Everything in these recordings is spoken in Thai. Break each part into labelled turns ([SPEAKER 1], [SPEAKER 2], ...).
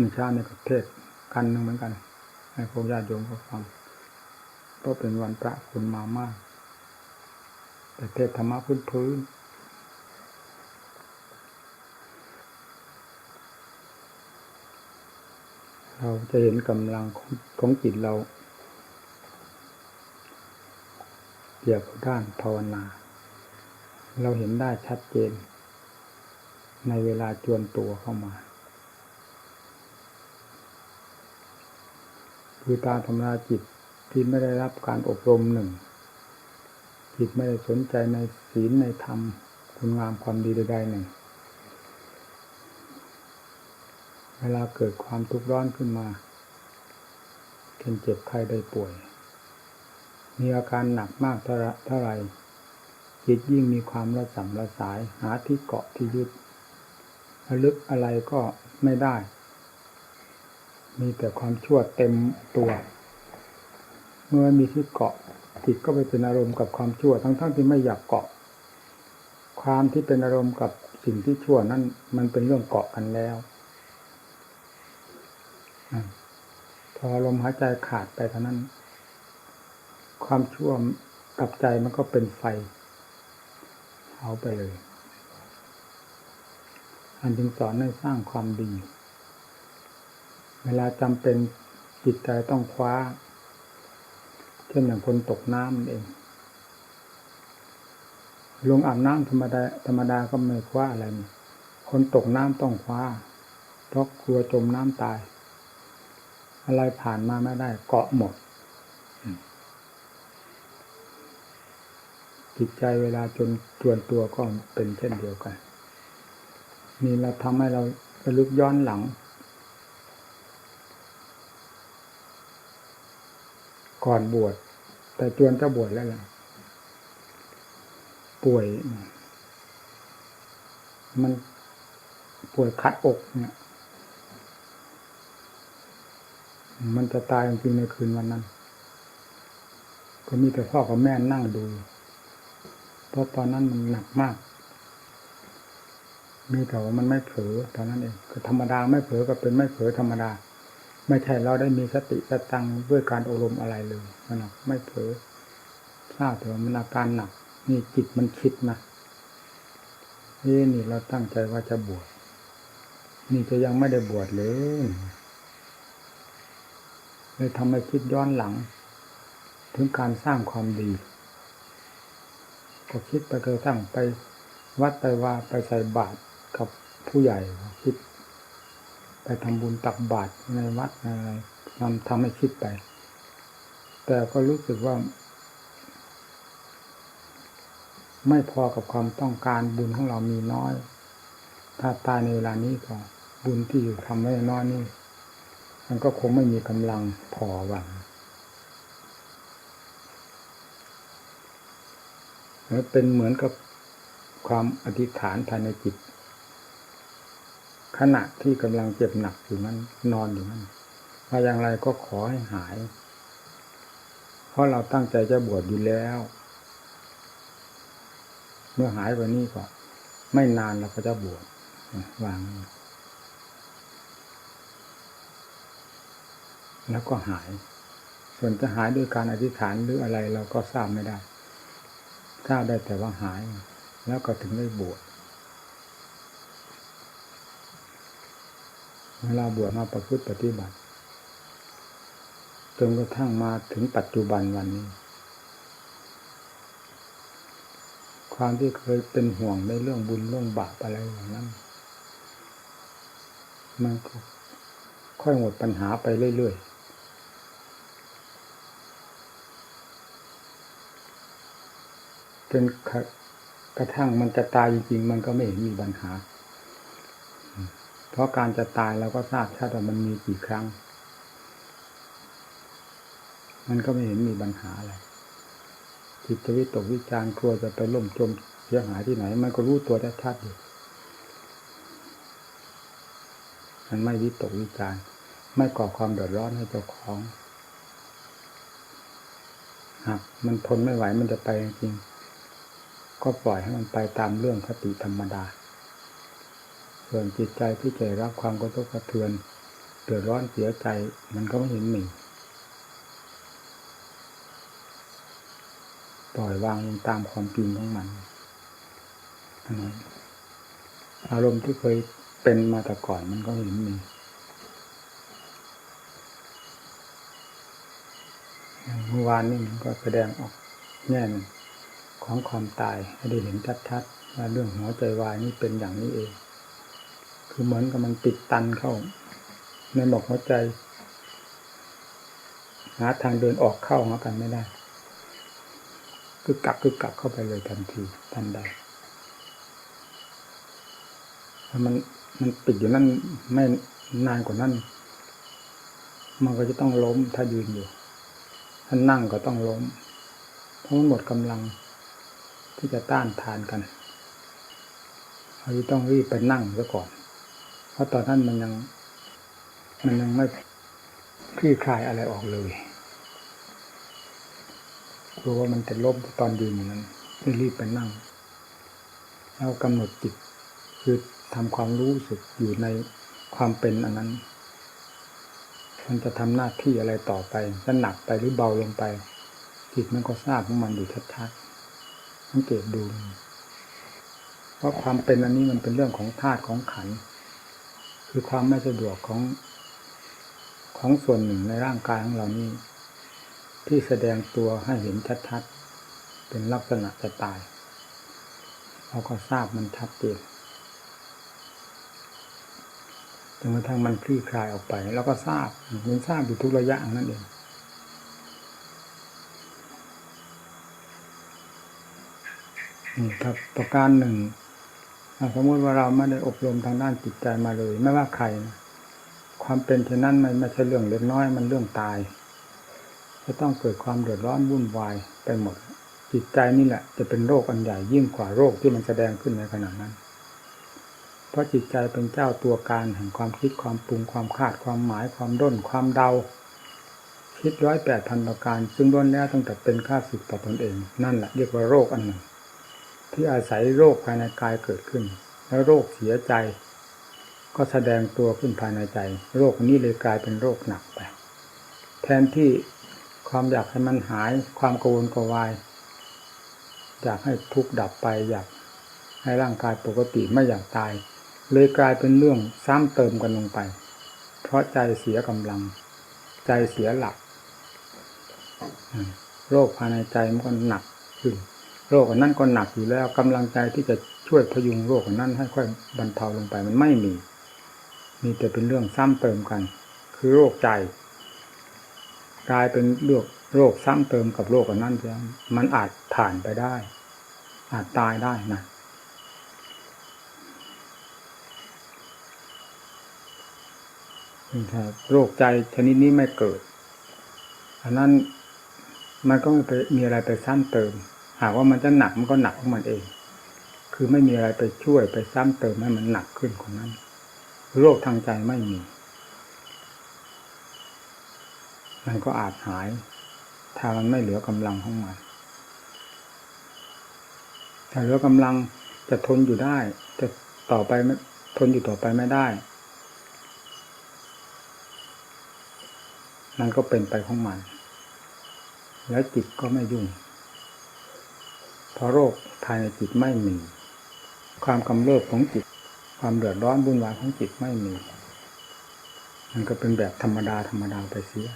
[SPEAKER 1] มีชาในประเทศกันหนึ่งเหมือนกัน ให้พวกญาติโยมเขาฟังเพราะเป็นวันพระคนมามาก แต่เทศธรรมะพื้นพื้นๆเราจะเห็นกำลังของของจิตเราเกี่ยวกับด้านภาวนา เราเห็นได้ชัดเจน ในเวลาจวนตัวเข้ามา คือตาธรรมราจิตที่ไม่ได้รับการอบรมหนึ่ง จิตไม่ได้สนใจในศีลในธรรม คุณงามความดีใดๆหนึ่ง เวลาเกิดความทุกข์ร้อนขึ้นมาเช่นเจ็บไข้ได้ป่วย มีอาการหนักมากเท่าไรจิตยิ่งมีความระสำระสายหาที่เกาะที่ยึดระลึกอะไรก็ไม่ได้ มีแต่ความชั่วเต็มตัว เมื่อมีที่เกาะจิตก็ไปเป็นอารมณ์กับความชั่วทั้งๆทที่ไม่อยากเกาะ ความที่เป็นอารมณ์กับสิ่งที่ชั่วนั้นมันเป็นเรื่องเกาะกันแล้วพอลมหายใจขาดไปเท่านั้น ความชั่วกับใจมันก็เป็นไฟเอาไปเลยอันจึงสอนให้สร้างความดี เวลาจำเป็นจิตใจต้องคว้า เช่นอย่างคนตกน้ำเอง ลงอาบน้ำธรรมดาธรรมดาก็ไม่คว้าอะไร คนตกน้ำต้องคว้า เพราะกลัวจมน้ำตาย อะไรผ่านมาไม่ได้ เกาะหมด จิตใจเวลาจนจวนตัวก็เป็นเช่นเดียวกัน นี่เราทำให้เราระลึกย้อนหลัง ก่อนบวช แต่จวนจะบวชแล้วล่ะ ป่วย มันป่วยคัดอกเนี่ย มันจะตายจริงในคืนวันนั้น ก็มีแต่พ่อกับแม่นั่งดู เพราะตอนนั้นมันหนักมาก มีแต่ว่ามันไม่เผลอตอนนั้นเอง ก็ธรรมดาไม่เผลอก็เป็นไม่เผลอธรรมดา ไม่ใช่เราได้มีสติสตังด้วยการอบรมอะไรเลยมันไม่เผลอทราบแต่ว่ามันอาการหนักนี่จิตมันคิดนะนี่นี่เราตั้งใจว่าจะบวชนี่จะยังไม่ได้บวชเลยเลยทำให้คิดย้อนหลัง ถึงการสร้างความดี ก็คิดไปเกระทั่งไปวัดไปว่าไปใส่บาตรกับผู้ใหญ่คิด ไปทำบุญตักบาตรในวัดอะไรทำทำให้คิดไป แต่ก็รู้สึกว่า ไม่พอกับความต้องการบุญของเรามีน้อย ถ้าตายในเวลานี้ก็บุญที่อยู่ทำไม่น้อยนี่มันก็คงไม่มีกำลังพอหวังแล้วเป็นเหมือนกับความอธิษฐานภายในจิต ขณะที่กำลังเจ็บหนักอยู่นั้นนอนอยู่นั้นว่าอย่างไรก็ขอให้หาย เพราะเราตั้งใจจะบวชอยู่แล้ว เมื่อหายวันนี้ก็ ไม่นานเราก็จะบวชวาง แล้วก็หาย ส่วนจะหายด้วยการอธิษฐานหรืออะไรเราก็ทราบไม่ได้ทราบได้แต่ว่าหาย แล้วก็ถึงได้บวช เวลาบวชมาประพฤติปฏิบัติจนกระทั่งมาถึงปัจจุบันวันนี้ ความที่เคยเป็นห่วงในเรื่องบุญเรื่องบาปอะไรอย่างนั้น มันก็ค่อยหมดปัญหาไปเรื่อยๆจนกระทั่งมันจะตายจริงๆ มันก็ไม่เห็นมีปัญหา เพราะการจะตายเราก็ทราบชัดว่ามันมีกี่ครั้ง มันก็ไม่เห็นมีปัญหาอะไรจิตวิตกวิจารกลัวจะไปล่มจมเสียหายที่ไหน มันก็รู้ตัวได้ชัดอยู่มันไม่วิตกวิจารไม่ก่อความเดือดร้อนให้เจ้าของหากมันทนไม่ไหวมันจะไปจริงก็ปล่อยให้มันไปตามเรื่องคติธรรมดา ส่วนจิตใจที่ใจรับความกระทบกระเทือนเดือดร้อนเสียใจมันก็ไม่เห็นมีปล่อยวางลงตามความจริงของมันอนนอารมณ์ที่เคยเป็นมาแต่ก่อนมันก็เห็นมีอย่างเมื่อวานนี่มันก็แสดงออกแง่นของความตายให้ได้เห็นชัดๆว่าเรื่องหัวใจวายนี่เป็นอย่างนี้เอง คือเหมือนกับมันติดตันเข้าในหมอกหัวใจ หาทางเดินออกเข้าหากันไม่ได้ คือกลับคือกลับเข้าไปเลยทันทีทันใดถ้ามันมันปิดอยู่นั่นไม่นานกว่านั้น มันก็จะต้องล้มถ้ายืนอยู่ ถ้านั่งก็ต้องล้ม เพราะมันหมดกำลังที่จะต้านทานกันเราจะต้องรีบไปนั่งซะก่อน เพราะตอนนั้นมันยัง มันยังไม่คลี่คลายอะไรออกเลยกลัวว่ามันจะล้มตอนยืนอย่างนั้นรีบไปนั่ง แล้วกำหนดจิตคือทำความรู้สึกอยู่ในความเป็นอันนั้น มันจะทำหน้าที่อะไรต่อไปจะหนักไปหรือเบาลงไป จิตมันก็ทราบของมันอยู่ชัดๆสังเกตดู เพราะความเป็นอันนี้มันเป็นเรื่องของธาตุของขันธ์ คือความไม่สะดวกของของส่วนหนึ่งในร่างกายของเรานี้ ที่แสดงตัวให้เห็นชัดๆเป็นลักษณะจะตายเราก็ทราบมันชัดเจนจนกระทั่งมันคลี่คลายออกไป แล้วก็ทราบมันทราบอยู่ทุกระยะนั่นเองนี่ครับประการหนึ่ง สมมติว่าเราไม่ได้อบรมทางด้านจิตใจมาเลย ไม่ว่าใครนะความเป็นเช่นนั้นมันไม่ใช่เรื่องเล็กน้อยมันเรื่องตาย จะต้องเกิดความเดือดร้อนวุ่นวายไปหมด จิตใจนี่แหละ จะเป็นโรคอันใหญ่ยิ่งกว่าโรคที่มันแสดงขึ้นในขณะนั้น เพราะจิตใจเป็นเจ้าตัวการแห่งความคิดความปรุงความคาดความหมายความด้นความเดา คิดร้อยแปดพันประการ ซึ่งด้นแล้วตั้งแต่เป็นข้าศึกต่อตนเอง นั่นแหละเรียกว่าโรคอันหนึ่ง ที่อาศัยโรคภายในกายเกิดขึ้น แล้วโรคเสียใจ ก็แสดงตัวขึ้นภายในใจ โรคนี้เลยกลายเป็นโรคหนักไปแทนที่ความอยากให้มันหาย ความกังวลกวาย อยากให้ทุกข์ดับไป อยากให้ร่างกายปกติไม่อยากตาย เลยกลายเป็นเรื่องซ้ำเติมกันลงไป เพราะใจเสียกำลัง ใจเสียหลัก โรคภายในใจมันก็หนักขึ้น โรคอันนั้นก็หนักอยู่แล้วกำลังใจที่จะช่วยพยุงโรคอันนั้นให้ค่อยบรรเทาลงไปมันไม่มี มีแต่เป็นเรื่องซ้ำเติมกัน คือโรคใจกลายเป็นโรคโรคซ้ำเติมกับโรคอันนั้นเสียมันอาจผ่านไปได้ อาจตายได้นะถ้าโรคใจชนิดนี้ไม่เกิดอันนั้นมันก็ไม่มีอะไรไปซ้ำเติม หากว่ามันจะหนักมันก็หนักของมันเอง คือไม่มีอะไรไปช่วยไปซ้ำเติมให้มันหนักขึ้นกว่านั้น โรคทางใจไม่มี มันก็อาจหาย ถ้ามันไม่เหลือกำลังของมันถ้าเหลือกำลังจะทนอยู่ได้ จะต่อไปทนอยู่ต่อไปไม่ได้มันก็เป็นไปของมัน แล้วจิตก็ไม่ยุ่ง เพราะโรคภายในจิตไม่มี ความกำเริบของจิต ความเดือดร้อนวุ่นวายของจิตไม่มี มันก็เป็นแบบธรรมดาธรรมดาไปเสีย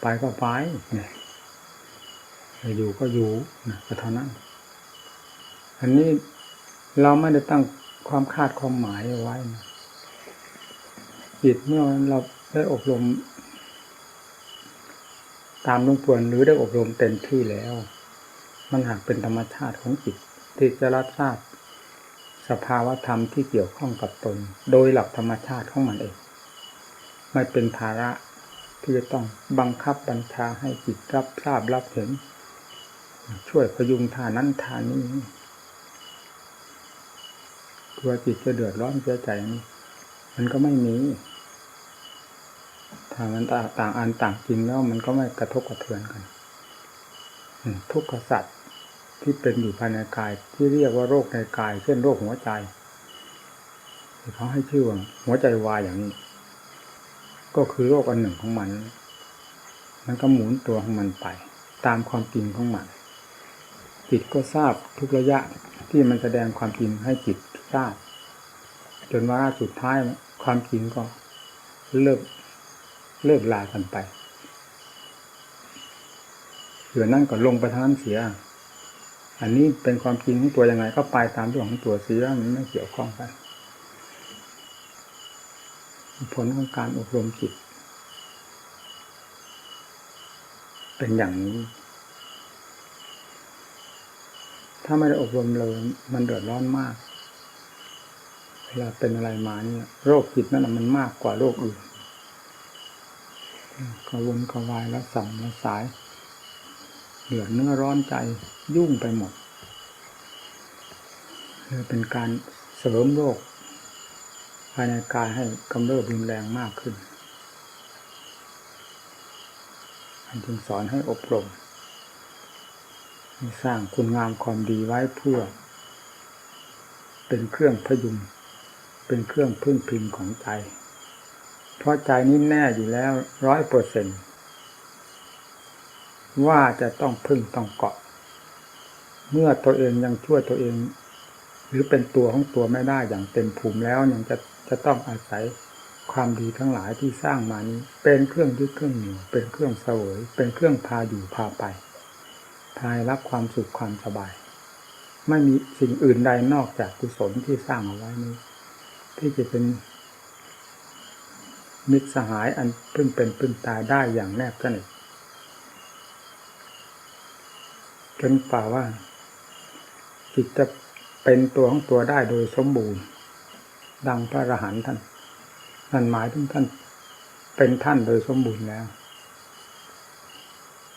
[SPEAKER 1] ไปก็ไปเนี่ยอยู่ก็อยู่นะก็เท่านั้น อันนี้เราไม่ได้ตั้งความคาดความหมายเอาไว้นะจิตเมื่อเราได้อบรม ตามลงปวนหรือได้อบรมเต็มที่แล้ว มันหากเป็นธรรมชาติของจิตที่จะรับทราบสภาวะธรรมที่เกี่ยวข้องกับตน โดยหลักธรรมชาติของมันเอง ไม่เป็นภาระที่จะต้องบังคับบัญชาให้จิตรับทราบรับเห็น ช่วยพยุงทานั้นทานี้ตัวจิตจะเดือดร้อนเสียใจนี่มันก็ไม่มีถ้ามันต่างอันต่างจริงแล้วมันก็ไม่กระทบกระเทือนกัน ทุกขสัตว์ ที่เป็นอยู่ภายในกาย ที่เรียกว่าโรคในกาย เช่นโรคหัวใจเขาให้ชื่อว่าหัวใจวายอย่างนี้ ก็คือโลกอันหนึ่งของมัน มันก็หมุนตัวของมันไป ตามความจริงของมัน จิตก็ทราบทุกระยะที่มันแสดงความจริงให้จิตทราบ จนว่าสุดท้ายความจริงก็เลิกเลิกลากันไปเหลือนั่นก็ลงไปทางนั้นเสีย อันนี้เป็นความจริงของตัวยังไงก็ไปตามเรื่องของตัวเสียมันไม่เกี่ยวข้องกันผลของการอบรมจิต เป็นอย่างนี้ ถ้าไม่ได้อบรมเลยมันเดือดร้อนมาก เวลาเป็นอะไรมาเนี่ยโรคจิตนั่นมันมากกว่าโรคอื่นกระวนกระวายแล้วสั่งแล้วสาย เดือดเนื้อร้อนใจยุ่งไปหมดเลยเป็นการเสริมโรคภายในกายให้กำเริบรุนแรงมากขึ้นอันจึงสอนให้อบรมสร้างคุณงามความดีไว้เพื่อ เป็นเครื่องพยุงเป็นเครื่องพึ่งพิงของใจ เพราะใจนี้แน่อยู่แล้วร้อยเปอร์เซ็นต์ ว่าจะต้องพึ่งต้องเกาะ เมื่อตัวเองยังช่วยตัวเอง หรือเป็นตัวของตัวไม่ได้อย่างเต็มภูมิแล้วยังจะจะต้องอาศัยความดีทั้งหลายที่สร้างมานี้เป็นเครื่องยึดเครื่องเหนี่ยวเป็นเครื่องเสวยเป็นเครื่องพาอยู่พาไป พายรับความสุขความสบาย ไม่มีสิ่งอื่นใดนอกจากกุศลที่สร้างเอาไว้นี้ ที่จะเป็นมิตรสหายอันพึ่งเป็นพึ่งตายได้อย่างแนบสนิท จนป่าว่า จิตจะเป็นตัวของตัวได้โดยสมบูรณ์ ดังพระอรหันต์ท่านนั่นหมายถึงท่านเป็นท่านโดยสมบูรณ์แล้ว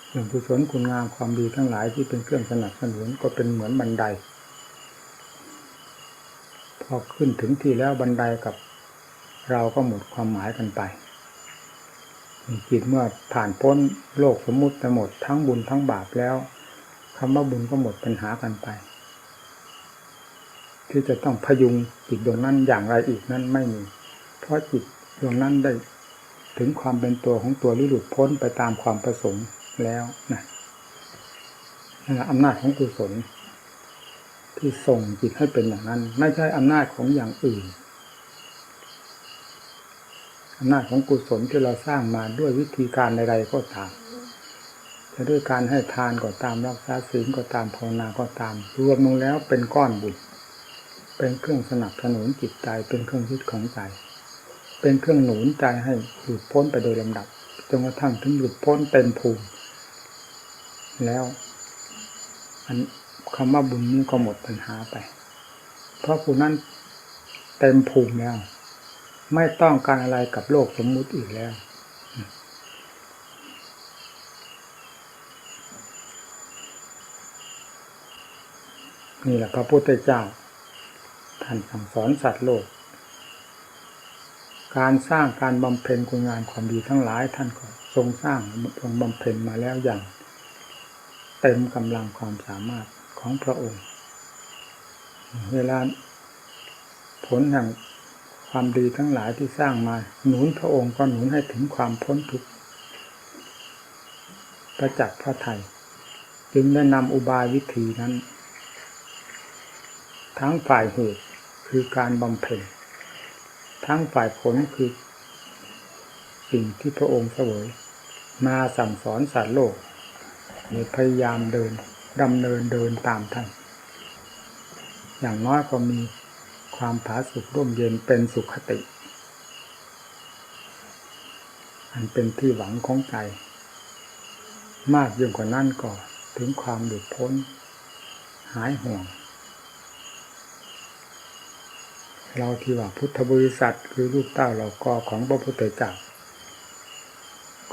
[SPEAKER 1] อย่างกุศลคุณงามความดีทั้งหลายที่เป็นเครื่องสนับสนุนก็เป็นเหมือนบันได พอขึ้นถึงที่แล้วบันไดกับเราก็หมดความหมายกันไปจิตเมื่อผ่านพ้นโลกสมมุติไปหมดทั้งบุญทั้งบาปแล้วำว่าบุญก็หมดปัญหากันไป ที่จะต้องพยุงจิตดวงนั้นอย่างไรอีกนั้นไม่มี เพราะจิตดวงนั้นได้ถึงความเป็นตัวของตัวหลุดพ้นไปตามความประสงค์แล้วนะนั่นแหละอำนาจของกุศล ที่ส่งจิตให้เป็นอย่างนั้น ไม่ใช่อำนาจของอย่างอื่นอำนาจของกุศลที่เราสร้างมาด้วยวิธีการใดๆก็ตาม จะด้วยการให้ทานก็ตามรักษาศีลก็ตามภาวนาก็ตาม รวมลงแล้วเป็นก้อนบุญเป็นเครื่องสนับสนุนจิตใจเป็นเครื่องยึดของใจ เป็นเครื่องหนุนใจให้หลุดพ้นไปโดยลำดับจนกระทั่งถึงหลุดพ้นเต็มภูมิ แล้วอันคำว่าบุญนี้ก็หมดปัญหาไป เพราะผู้นั้นเต็มภูมิแล้ว ไม่ต้องการอะไรกับโลกสมมุติอีกแล้ว นี่แหละพระพุทธเจ้า ท่านสั่งสอนสัตว์โลก การสร้างการบำเพ็ญคุณงานความดีทั้งหลายท่านก็ทรงสร้างทรงบำเพ็ญมาแล้วอย่าง เต็มกำลังความสามารถของพระองค์ เวลาผลแห่งความดีทั้งหลายที่สร้างมาหนุนพระองค์ก็หนุนให้ถึงความพ้นทุกข์ประจักษ์พระไทย จึงได้นำอุบายวิธีนั้น ทั้งฝ่ายเหตุคือการบำเพ็ญทั้งฝ่ายผลคือ สิ่งที่พระองค์เสวยมาสั่งสอนสัตว์โลกพยายามเดินดำเนินเดินตามท่าน อย่างน้อยก็มีความผาสุกร่มเย็นเป็นสุขติ อันเป็นที่หวังของใจ มากยิ่งกว่านั้นก็ถึงความหลุดพ้น หายห่วง เราที่ว่าพุทธบริษัทคือลูกเต้าเราก็ของพระพุทธเจ้า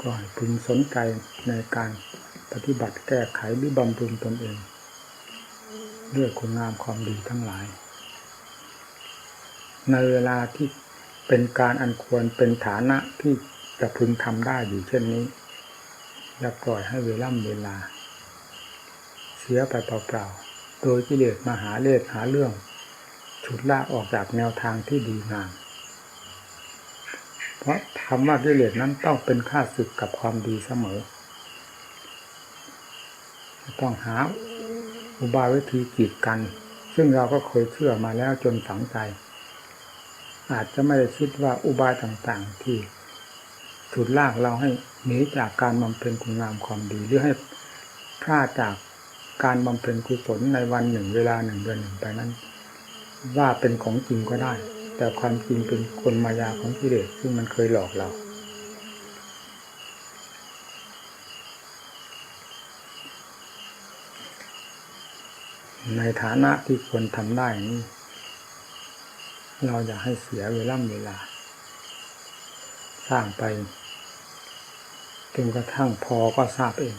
[SPEAKER 1] ก็พึงสนใจในการปฏิบัติแก้ไขหรือบำรุงตนเองด้วยคุณงามความดีทั้งหลาย ในเวลาที่เป็นการอันควรเป็นฐานะที่จะพึงทำได้อยู่เช่นนี้อย่าปล่อยให้เวล่ำเวลา เสียไปเปล่าๆโดยกิเลสมาหาเลสหาเรื่อง ฉุดลากออกจากแนวทางที่ดีงาม เพราะคำว่ากิเลสนั้นต้องเป็นค่าศึกกับความดีเสมอ ต้องหาอุบายวิธีกีดกัน ซึ่งเราก็เคยเชื่อมาแล้วจนฝังใจ อาจจะไม่ได้คิดว่าอุบายต่างๆที่ฉุดลากเราให้หนีจากการบำเพ็ญคุณงามความดีหรือให้พลาดจากการบำเพ็ญกุศลในวันหนึ่งเวลาหนึ่งเดือนหนึ่งไปนั้น ว่าเป็นของจริงก็ได้ แต่ความจริงเป็นคนมายาของกิเลสซึ่งมันเคยหลอกเรา ในฐานะที่ควรทำได้นี้เราอย่าให้เสียเวลาเวลา สร้างไปจนกระทั่งพอก็ทราบเอง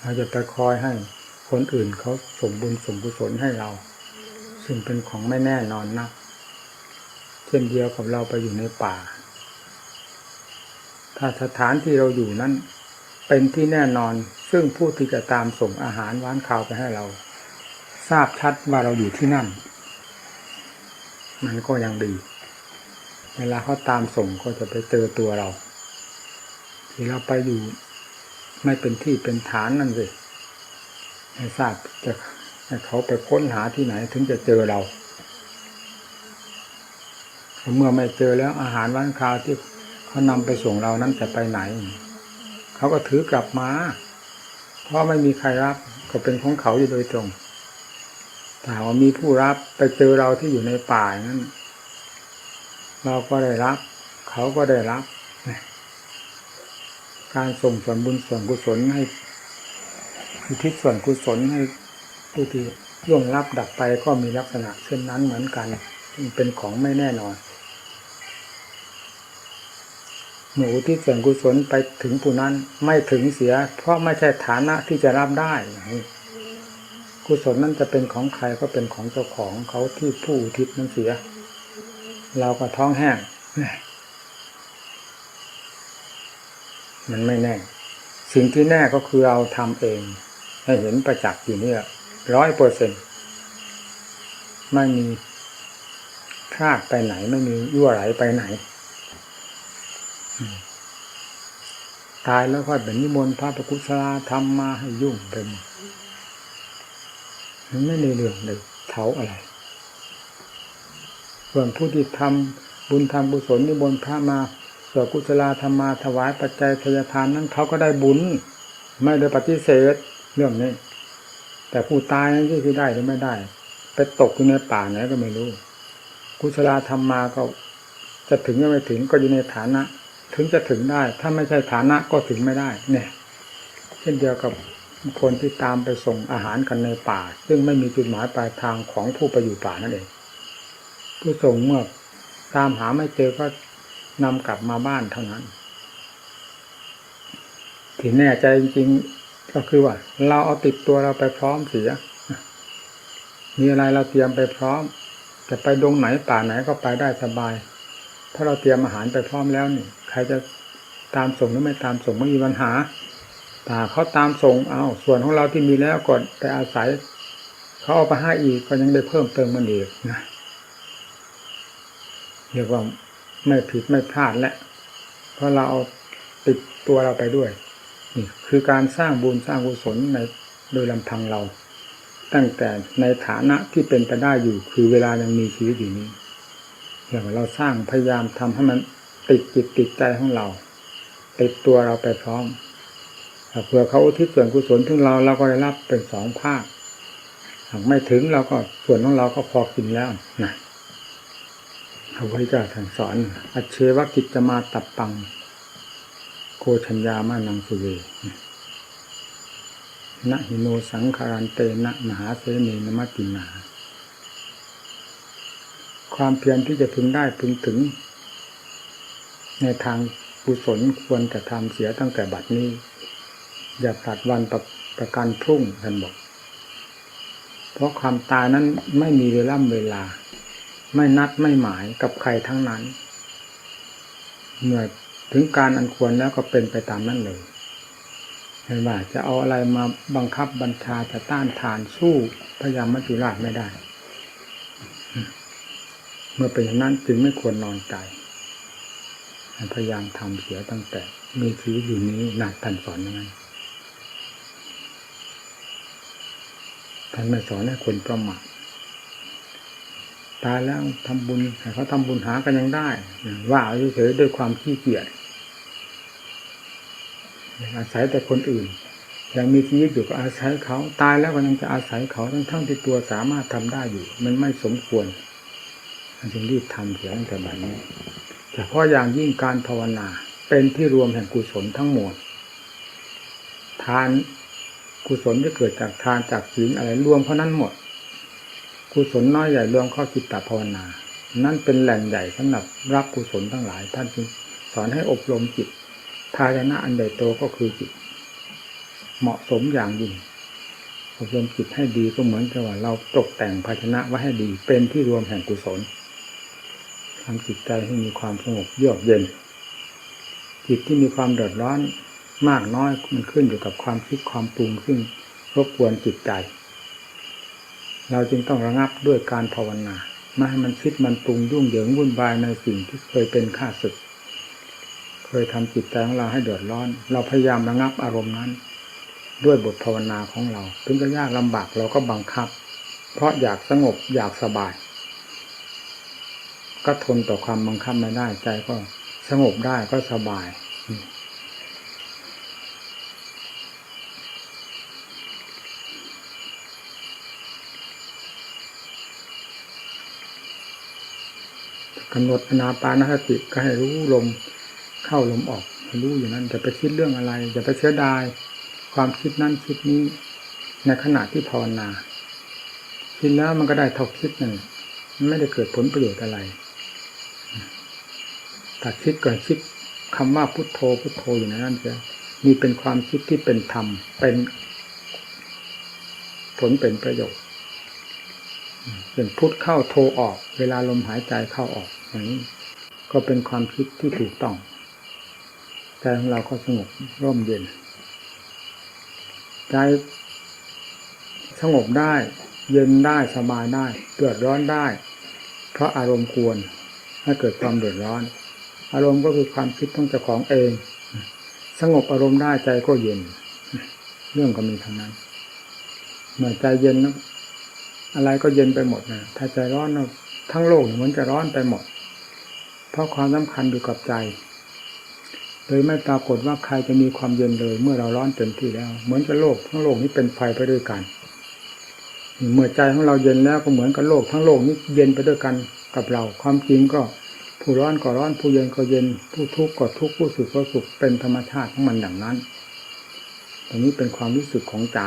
[SPEAKER 1] เราจะไปคอยให้คนอื่นเขาสมบุญสมกุศลให้เรา ซึ่งเป็นของไม่แน่นอนนะเช่นเดียวกับเราไปอยู่ในป่า ถ้าสถานที่เราอยู่นั้น เป็นที่แน่นอน ซึ่งผู้ที่จะตามส่งอาหารหวานข้าวไปให้เรา ทราบชัดว่าเราอยู่ที่นั่น มันก็ยังดี เวลาเขาตามส่งก็จะไปเจอตัวเรา ที่เราไปอยู่ ไม่เป็นที่เป็นฐานนั่นสิไม่ทราบจะ ให้เขาไปค้นหาที่ไหนถึงจะเจอเรา เมื่อไม่เจอแล้วอาหารวันคราวที่เขานำไปส่งเรานั้นจะไปไหน เขาก็ถือกลับมา เพราะไม่มีใครรับก็เป็นของเขาอยู่โดยตรงแต่ว่ามีผู้รับไปเจอเราที่อยู่ในป่านั้น เราก็ได้รับ เขาก็ได้รับ การส่งส่วนบุญส่วนกุศลให้ทิศส่วนกุศลให้ ผู้ที่ล่วงรับดับไปก็มีลักษณะเช่นนั้นเหมือนกันเป็นของไม่แน่นอนหนูที่ส่วนกุศลไปถึงผู้นั้นไม่ถึงเสีย เพราะไม่ใช่ฐานะที่จะรับได้กุศลนั้นจะเป็นของใครก็เป็นของเจ้าของเขาที่ผู้อุทิศนั้นเสีย เราก็ท้องแห้งมันไม่แน่ สิ่งที่แน่ก็คือเราทำเอง ให้เห็นประจักษ์อยู่นี่ ร้อยเปอร์เซ็นไม่มีพลาดไปไหนไม่มียั่วไหลไปไหนตายแล้วค่อยเป็นนิมนต์พระประกุศลาทำมาให้ยุ่งเป็นมันไม่ในเรื่องเลยเท้าอะไร ส่วนผู้ที่ทำบุญทำบุญสนนิมนต์พระมาสวดกุศลาธรรมาถวายปัจจัยทยทานนั้นเขาก็ได้บุญ ไม่ได้ปฏิเสธเรื่องนี้ แต่ผู้ตายนั้นที่ได้หรือไม่ได้ ไปตกอยู่ในป่าไหนก็ไม่รู้ กุศลธรรมมาก็จะถึงหรือไม่ถึงก็อยู่ในฐานะ ถึงจะถึงได้ ถ้าไม่ใช่ฐานะก็ถึงไม่ได้ เนี่ย เช่นเดียวกับคนที่ตามไปส่งอาหารกันในป่า ซึ่งไม่มีจุดหมายปลายทางของผู้ไปอยู่ป่านั่นเองผู้ส่งเมื่อตามหาไม่เจอก็นำกลับมาบ้านเท่านั้นที่แน่ใจจริง ก็คือว่า เราเอาติดตัวเราไปพร้อมเสีย มีอะไรเราเตรียมไปพร้อม จะไปดงไหนป่าไหนก็ไปได้สบาย ถ้าเราเตรียมอาหารไปพร้อมแล้วนี่ใครจะตามส่งหรือไม่ตามส่งไม่มีปัญหาแต่เขาตามส่งเอาส่วนของเราที่มีแล้วก่อนไปอาศัยเขาเอาไปให้อีกก็ยังได้เพิ่มเติมมันอีกนะเรียกว่าไม่ผิดไม่พลาดและเพราะเราเอาติดตัวเราไปด้วย นี่คือการสร้างบุญสร้างกุศลในโดยลำพังเรา ตั้งแต่ในฐานะที่เป็นไปได้อยู่คือเวลายังมีชีวิตอยู่นี้อย่างเราสร้างพยายามทำให้มันติดจิตติดใจของเรา ติดตัวเราไปพร้อมเผื่อเขาอุทิศส่วนกุศลถึงเราเราก็ได้รับเป็นสองภาคหากไม่ถึงเราก็ส่วนของเราก็พอกินแล้วนะพระพุทธเจ้าท่านสอน อัจเชวกิจจะมาตับปัง โกชัญญามานังสุเวนะหิโนสังคารันเตนะมหาเสนีนมตินาความเพียรที่จะพึงได้พึงถึง ในทางกุศลควรจะทำเสียตั้งแต่บัดนี้ อย่าตัดวันประประกันพรุ่งท่านบอก เพราะความตายนั้นไม่มีเวลาเวลา ไม่นัดไม่หมายกับใครทั้งนั้นเมื่อ ถึงการอันควรแล้วก็เป็นไปตามนั้นเลยเห็นว่าจะเอาอะไรมาบังคับบัญชาจะต้านทานสู้พยายามมัจจุราชไม่ได้ เมื่อเป็นอย่างนั้นจึงไม่ควรนอนใจพยายามทำเสียตั้งแต่มีชีวิตอยู่นี้หนักท่านสอนอย่างนั้นท่านไม่สอนให้คนประมาทตายแล้วทำบุญให้เขาทำบุญหากันยังได้ว่าเฉยๆด้วยความขี้เกียจ อาศัยแต่คนอื่น ยังมีชีวิตอยู่ก็อาศัยเขาตายแล้วก็ยังจะอาศัยเขาทั้งทั้งที่ตัวสามารถทำได้อยู่ มันไม่สมควรจึงรีบทำเสียตั้งแต่บัดนี้แต่เฉพาะอย่างยิ่งการภาวนา เป็นที่รวมแห่งกุศลทั้งหมด ทานกุศลที่เกิดจากทานจากศีลอะไรรวมเพราะนั้นหมด กุศลน้อยใหญ่รวมเข้าจิตตภาวนา นั่นเป็นแหล่งใหญ่สำหรับรับกุศลทั้งหลาย ท่านจึงสอนให้อบรมจิต ทายนะอันใหญ่โตก็คือจิต เหมาะสมอย่างยิ่งอบรมจิตให้ดีก็เหมือนกับว่าเราตกแต่งภาชนะไว้ให้ดี เป็นที่รวมแห่งกุศลทำจิตใจให้มีความสงบเยือกเย็น จิตที่มีความเดือดร้อนมากน้อยมันขึ้นอยู่กับความคิดความปรุงซึ่งรบกวนจิตใจ เราจึงต้องระงับด้วยการภาวนาไม่ให้มันคิดมันปรุงยุ่งเหยิงวุ่นวายในสิ่งที่เคยเป็นข้าศึก เคยทำจิตใจของเราให้เดือดร้อน เราพยายามระงับอารมณ์นั้น ด้วยบทภาวนาของเราถึงจะยากลำบากเราก็บังคับ เพราะอยากสงบอยากสบาย ก็ทนต่อความบังคับไม่ได้ใจก็สงบได้ก็สบายกำหนดอนาปานสติก็ให้รู้ลม เข้าลมออกรู้อย่างนั้นจะไปคิดเรื่องอะไรจะไปเสียดาย ความคิดนั้นคิดนี้ ในขณะที่ภาวนา คิดแล้วมันก็ได้เท่าคิดหนั่นไม่ได้เกิดผลประโยชน์อะไรถ้าคิดก่อนคิดคำว่าพุทโธพุทโธอยู่ในนั้นจะมีเป็นความคิดที่เป็นธรรมเป็น ผลเป็นประโยชน์เป็นพุทเข้าโทออก เวลาลมหายใจเข้าออกอย่างนี้ก็เป็นความคิดที่ถูกต้อง ใจของเราก็สงบร่มเย็น ใจสงบได้ เย็นได้สบายได้เดือดร้อนได้ เพราะอารมณ์ควรให้เกิดความเดือดร้อน อารมณ์ก็คือความคิดของเจ้าของเอง สงบอารมณ์ได้ใจก็เย็น เรื่องก็มีทางนั้นเมื่อใจเย็นนะอะไรก็เย็นไปหมดนะถ้าใจร้อนนะทั้งโลกเหมือนจะร้อนไปหมด เพราะความสำคัญอยู่กับใจ เลยไม่ปรากฏว่าใครจะมีความเย็นเลย เมื่อเราร้อนเต็มที่แล้ว เหมือนกับโลกทั้งโลกนี้เป็นไฟไปด้วยกันเมื่อใจของเราเย็นแล้วก็เหมือนกับโลกทั้งโลกนี้เย็นไปด้วยกันกับเรา ความจริงก็ผู้ร้อนก็ร้อนผู้เย็นก็เย็น ผู้ทุกข์ก็ทุกข์ผู้สุขก็สุขเป็นธรรมชาติของมันอย่างนั้นตรงนี้เป็นความรู้สึกของใจ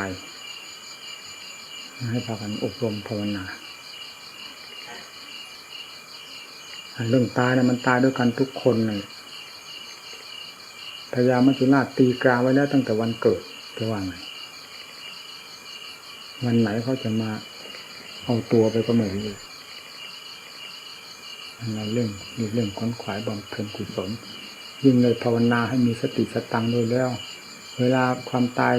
[SPEAKER 1] ให้พากันอบรมภาวนาเรื่องตายนะมันตายด้วยกันทุกคนเลย พญามัจจุราชตีกราไว้แล้วตั้งแต่วันเกิดจะว่าไงวันไหนเขาจะมาเอาตัวไปก็ไม่รู้เรเรื่องมีเรื่องค้นขวายบำเพ็ญกุศลยิ่งเลยภาวนาให้มีสติสตังด้วยแล้ว เวลาความตาย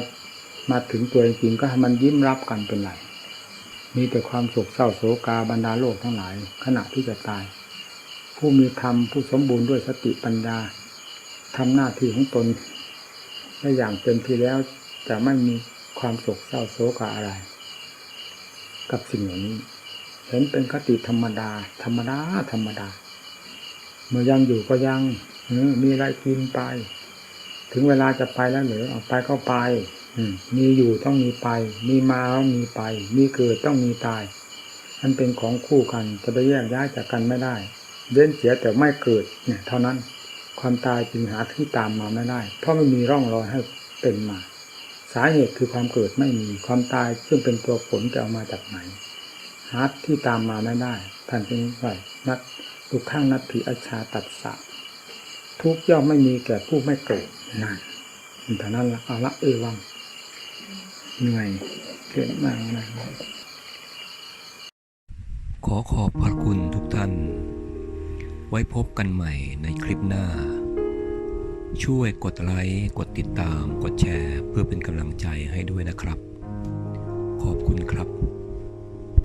[SPEAKER 1] มาถึงตัวจริงก็ให้มันยิ้มรับกันเป็นไรมีแต่ความโศกเศร้าโศกาบรรดาโลกทั้งหลาย ขณะที่จะตาย ผู้มีธรรมผู้สมบูรณ์ด้วยสติปัญญา ทำหน้าที่ของตนได้อย่างเต็มที่แล้วจะไม่มีความโศกเศร้าโศกอะไร กับสิ่งเหล่านี้ เห็นเป็นคติธรรมดา ธรรมดาธรรมดา เมื่อยังอยู่ก็ยังมีอะไรกินไป ถึงเวลาจะไปแล้วหรือออกไปก็ไปมีอยู่ต้องมีไป มีมาต้องมีไป มีเกิดต้องมีตาย มันเป็นของคู่กัน จะไปแยกย้ายจากกันไม่ได้เว้นเสียแต่ไม่เกิด เนี่ย เท่านั้น ความตายจึงหาที่ตามมาไม่ได้ เพราะไม่มีร่องรอยให้เป็นมา สาเหตุคือความเกิดไม่มีความตายซึ่งเป็นตัวผลจะเอามาจากไหนหาที่ตามมาไม่ได้ท่านจึงว่านัดทุกข้างนัดถือาชาตัดสะทุกย่อมไม่มีแก่ผู้ไม่เกิดนั่นแต่นั้นละเอาละเอวังเหนื่อยเกินมากนะ
[SPEAKER 2] ขอขอบพระคุณทุกท่าน ไว้พบกันใหม่ในคลิปหน้า ช่วยกดไลค์ กดติดตาม กดแชร์ เพื่อเป็นกำลังใจให้ด้วยนะครับ ขอบคุณครับ